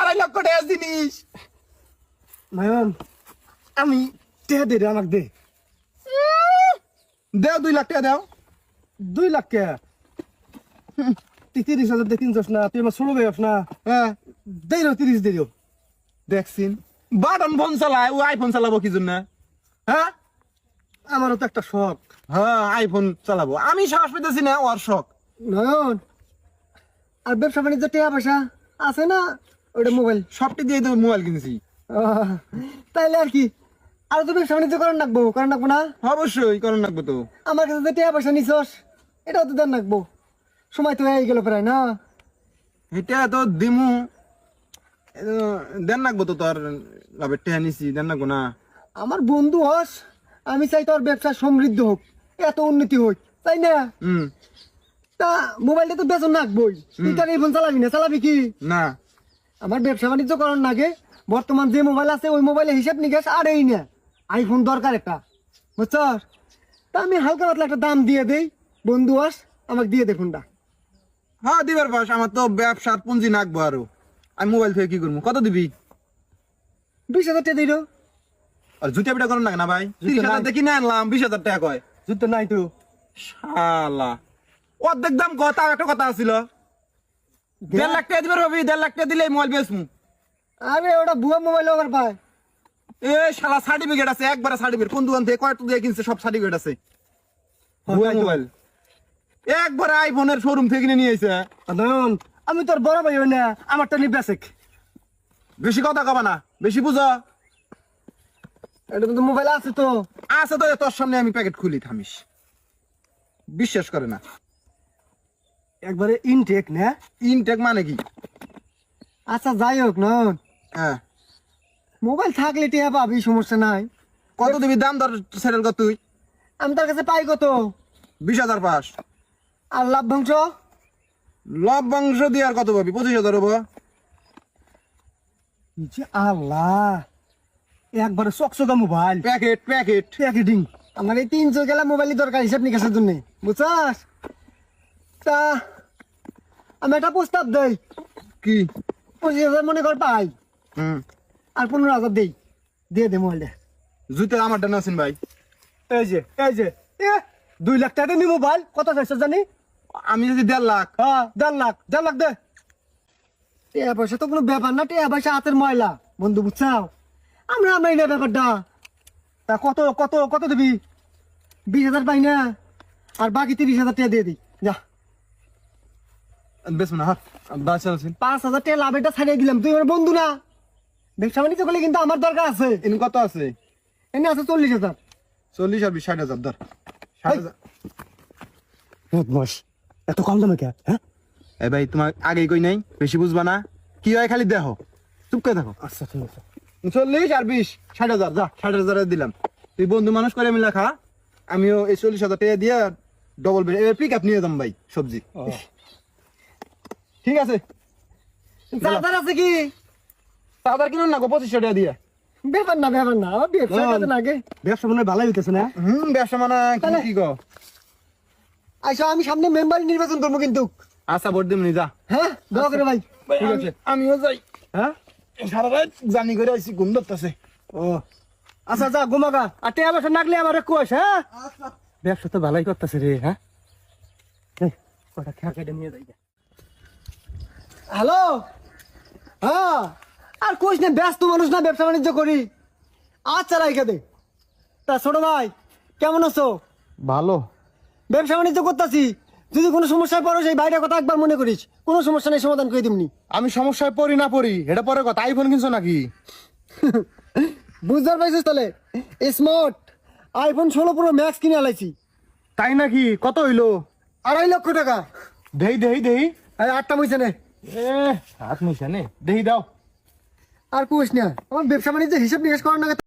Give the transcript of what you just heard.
আড়াই জিনিস। আমি দে দেও দুই লাখ টাকা দেও। দুই তিরিশ হাজার না, তুই আমার ষোলো বেয়স না। হ্যাঁ দেই তিরিশ দিও দেখছিন, বাটন ফোন চালায়, ও আইফোন চালাবো কি জন্য? হ্যাঁ আমারও তো একটা শখ। হ্যাঁ আইফোন চালাবো। আমি সাহস পেতেছি না, ওর শখ। নয়ন আর ব্যবসা বাণিজ্য টেহা পয়সা? আছে না ওটা মোবাইল সবটি দিয়ে তো মোবাইল কিনেছি। তাইলে আর কি? আর তো ব্যবসা বাণিজ্য করেন রাখব করেন রাখব না? অবশ্যই করেন রাখব তো। আমার কাছে যে টেহা পয়সা নিছস এটাও তো দেন রাখব সময় তো হয়ে গেল প্রায় না? এটা তো দিমু। দেন রাখব তো তোর লাভের টেহা নিছি দেন রাখব না? আমার বন্ধু হস আমি চাই তোর ব্যবসা সমৃদ্ধ হোক এত উন্নতি হোক তাই না? হুম। তা মোবাইলটা তো বেতন রাখবই। তুই তার এই ফোন চালাবি না? চালাবি কি? না। আমার ব্যবসা বাণিজ্য করার নাগে বর্তমান যে মোবাইল আছে ওই মোবাইলে হিসাব নিকাশ আর এই না। আইফোন দরকার একটা। বুঝছস? তা আমি হালকা পাতলা একটা দাম দিয়ে দেই। বন্ধু আস আমাকে দিয়ে দেখুন না হ্যাঁ দিবার পাস। আমার তো ব্যবসার পুঁজি নাকবো আরও। আমি মোবাইল থেকে কি করব? কত দিবি? বিশ হাজার টাকা দিল। আর জুতা পিটা করেন না ভাই? জুতা তিরিশ হাজার। দিয়ে কিনে আনলাম বিশ হাজার টাকা কয়? যুদ্ধ নাই তো। শালা। অর্ধেক দাম তাও একটা কথা আছিল। দেড় লাখ টাকা দিবার ভাবি দেড় লাখ টাকা দিলে মোবাইল বেচমু। আরে ওটা বুয়া মোবাইল আবার পায়। এ শালা সার্টিফিকেট আছে একবারে সার্টিফিকেট কোন দোকান থেকে কয়টা দিয়ে কিনছে সব সার্টিফিকেট আছে। তো। মোবাইল। একবারে আইফোনের শোরুম থেকে কিনে নিয়ে আইছে। আমি তোর বড় ভাই হই না আমারটা নি বেসিক বেশি কথা কবা না বেশি বুঝো। এটা তো মোবাইল আছে তো। আছে তো তোর সামনে আমি প্যাকেট খুলি থামিস। বিশ্বাস করে না। একবারে ইনটেক না? ইনটেক মানে কি? আচ্ছা যাই হোক নয়ন। হ্যাঁ। মোবাইল থাকলে টিয়া পাবি সমস্যা নাই। কত দিবি দাম দর সেটেল কর তুই? আমি তার কাছে পাই কত? বিশ হাজার পাস আর লাভ্যাংশ লভ্যাংশ দিয়ে আর কত পাবি? পঁচিশ হাজার হব আল্লাহ একবারে চকচকা মোবাইল। প্যাকেট প্যাকেট প্যাকেটিং আমার এই তিনশো গেলা মোবাইলই দরকার হিসাব নিকাশের জন্য। বুঝছাস? তা আমি একটা প্রস্তাব দেই। কি? পঁচিশ হাজার মনে কর পাই। হুম। আর পনেরো হাজার দেই। দিয়ে দে মোবাইলটা। জুতো আমার ডান আছেন ভাই। এই যে এই যে এ দুই লাখ টাকা নি মোবাইল কত চাইছে জানি? আমি যদি দেড় লাখ। হ্যাঁ দেড় লাখ দেড় লাখ দে। টিয়া পয়সা তো কোনো ব্যাপার না টিয়া পয়সা হাতের ময়লা। বন্ধু বুঝছাও? আমরা আমরাই না ব্যাপারটা। তা কত কত কত দিবি? বিশ হাজার পাই না। আর বাকি তিরিশ হাজার টাকা দিয়ে দিই। যা। বেশ না হাত বাচ্চা আছেন পাঁচ হাজার টাকা লাভ এটা ছাড়িয়ে দিলাম তুই আমার বন্ধু না। ব্যবসা বাণিজ্য করলে কিন্তু আমার দরকার আছে। কত আছে? এনে আছে চল্লিশ হাজার। চল্লিশ আর বিশ ষাট হাজার ধর। ষাট হাজার। বস এত কম দামে কে হ্যাঁ? এ ভাই তোমার আগেই কই নাই? বেশি বুঝবা না। কি হয় খালি দেখো। চুপ করে দেখো। আচ্ছা ঠিক আছে। চল্লিশ আর বিশ ষাট হাজার যা ষাট হাজার দিলাম। তুই বন্ধু মানুষ করে আমি লেখা আমিও এই চল্লিশ হাজার টাকা দিয়ে ডবল পিক আপ নিয়ে যাম ভাই সবজি। ঠিক আছে। চার্জার আছে কি? তাদের কিনুন না গো পঁচিশশো টাকা দিয়ে। ব্যাপার না ব্যাপার না। ব্যবসা না। কাজে লাগে। ব্যবসা মনে ভালোই হইতেছে না? হুম ব্যবসা মানে কি- গো? আচ্ছা আমি সামনে মেম্বার নির্বাচন করব কিন্তু। আচ্ছা ভোট দিমনি যা হ্যাঁ? দোয়া করে ভাই। ঠিক আছে। আমিও যাই। হ্যাঁ? সারা রাত জানি করে আইছি ঘুম ধরতেছে। ও। আচ্ছা যা ঘুমাগা আর টেয়া বছর নাগলে আমার কোষ হ্যাঁ? ব্যবসা তো ভালোই করতেছে রে হ্যাঁ? এই, কটা খেয়া কেটে নিয়ে যাই। হ্যালো? হ্যাঁ? আর কোষ না ব্যস্ত মানুষ না ব্যবসা বাণিজ্য করি। আচ্ছা রাইখে দে। তা ছোট ভাই কেমন আছো? ভালো। ব্যবসা বাণিজ্য করতেছি। যদি কোনো সমস্যায় পড়ো সেই বাইরের কথা একবার মনে করিস। কোনো সমস্যা নেই সমাধান করে দিমনি। আমি সমস্যায় পড়ি না পড়ি এটা পরে কথা। আইফোন কিনছো নাকি? বুঝতে পারছিস তাহলে? স্মার্ট আইফোন ষোলো প্রো ম্যাক্স কিনে আলাইছি। তাই নাকি? কত হইল? আড়াই লক্ষ টাকা। দেই দেই দেই। আটটা মইছে নে। এ, হাত নে। দেহি দাও। আর কুছ না, আমার ব্যবসা বাণিজ্য হিসাব নিকাশ করার নাকি